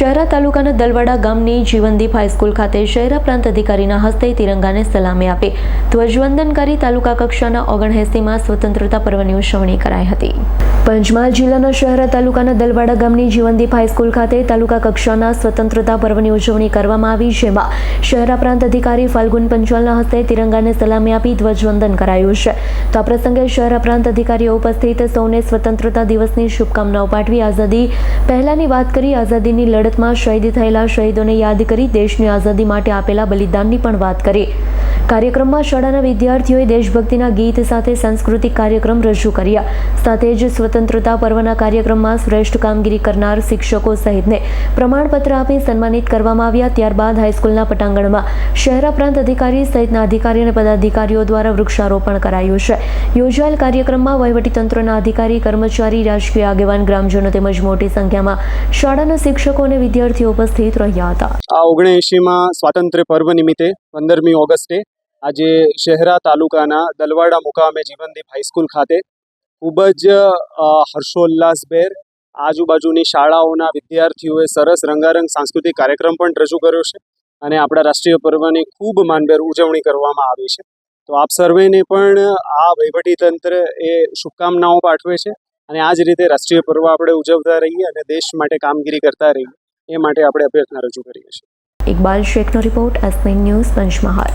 શહેરા તાલુકાના દલવાડા ગામની જીવનદીપ હાઈસ્કૂલ ખાતે શહેરા પ્રાંત અધિકારીના હસ્તે તિરંગાને સલામી આપી ધ્વજવંદન કરી તાલુકા કક્ષાના ઓગણએંસીમાં સ્વતંત્રતા પર્વની ઉજવણી કરાઈ હતી. પંચમહાલ જિલ્લાના શહેરા તાલુકાના દલવાડા ગામની જીવનદીપ હાઈસ્કૂલ ખાતે તાલુકા કક્ષાના સ્વતંત્રતા પર્વની ઉજવણી કરવામાં આવી, જેમાં શહેરા પ્રાંત અધિકારી ફાલ્ગુન પંચાલના હસ્તે તિરંગાને સલામી આપી ધ્વજવંદન કરાયું છે. તો આ પ્રસંગે શહેરા પ્રાંત અધિકારીઓ ઉપસ્થિત સૌને સ્વતંત્રતા દિવસની શુભકામનાઓ પાઠવી આઝાદી પહેલાની વાત કરી, આઝાદીની લડતમાં શહીદ થયેલા શહીદોને યાદ કરી દેશની આઝાદી માટે આપેલા બલિદાનની પણ વાત કરી. કાર્યક્રમમાં શાળાના વિદ્યાર્થીઓએ દેશભક્તિના ગીત સાથે સાંસ્કૃતિક કાર્યક્રમ રજૂ કર્યા. સાથે જ સ્વતંત્રતા પર્વના કાર્યક્રમમાં શ્રેષ્ઠ કામગીરી કરનાર શિક્ષકો સહિતને પ્રમાણપત્ર આપી સન્માનિત કરવામાં આવ્યા. ત્યારબાદ હાઈસ્કૂલના પટાંગણમાં શહેરા પ્રાંત અધિકારી સહિતના અધિકારી અને પદાધિકારીઓ દ્વારા વૃક્ષારોપણ કરાયું છે. યોજાયેલ કાર્યક્રમમાં વહીવટીતંત્રના અધિકારી, કર્મચારી, રાજકીય આગેવાન, ગ્રામજનો તેમજ મોટી સંખ્યામાં શાળાના શિક્ષકો અને વિદ્યાર્થીઓ ઉપસ્થિત રહ્યા હતા. આ ઓગણએંશીમાં સ્વાતંત્ર્ય પર્વ નિમિત્તે પંદરમી ઓગસ્ટે આજે શહેરા તાલુકાના દલવાડા મુકામે જીવનદીપ હાઈસ્કૂલ ખાતે ખૂબ જ હર્ષોલ્લાસભેર આજુબાજુની શાળાઓના વિદ્યાર્થીઓએ સરસ રંગારંગ સાંસ્કૃતિક કાર્યક્રમ પણ રજૂ કર્યો છે અને આપણા રાષ્ટ્રીય પર્વની ખૂબ માનભેર ઉજવણી કરવામાં આવી છે. તો આપ સર્વેને પણ આ વહીવટીતંત્ર એ શુભકામનાઓ પાઠવે છે અને આ જ રીતે રાષ્ટ્રીય પર્વ આપણે ઉજવતા રહીએ અને દેશ માટે કામગીરી કરતા રહીએ, એ માટે આપણે અભ્યર્થના રજૂ કરીએ છીએ. ઇકબાલ શેખનો રિપોર્ટ એસપી ન્યૂઝ પંચમહાલ.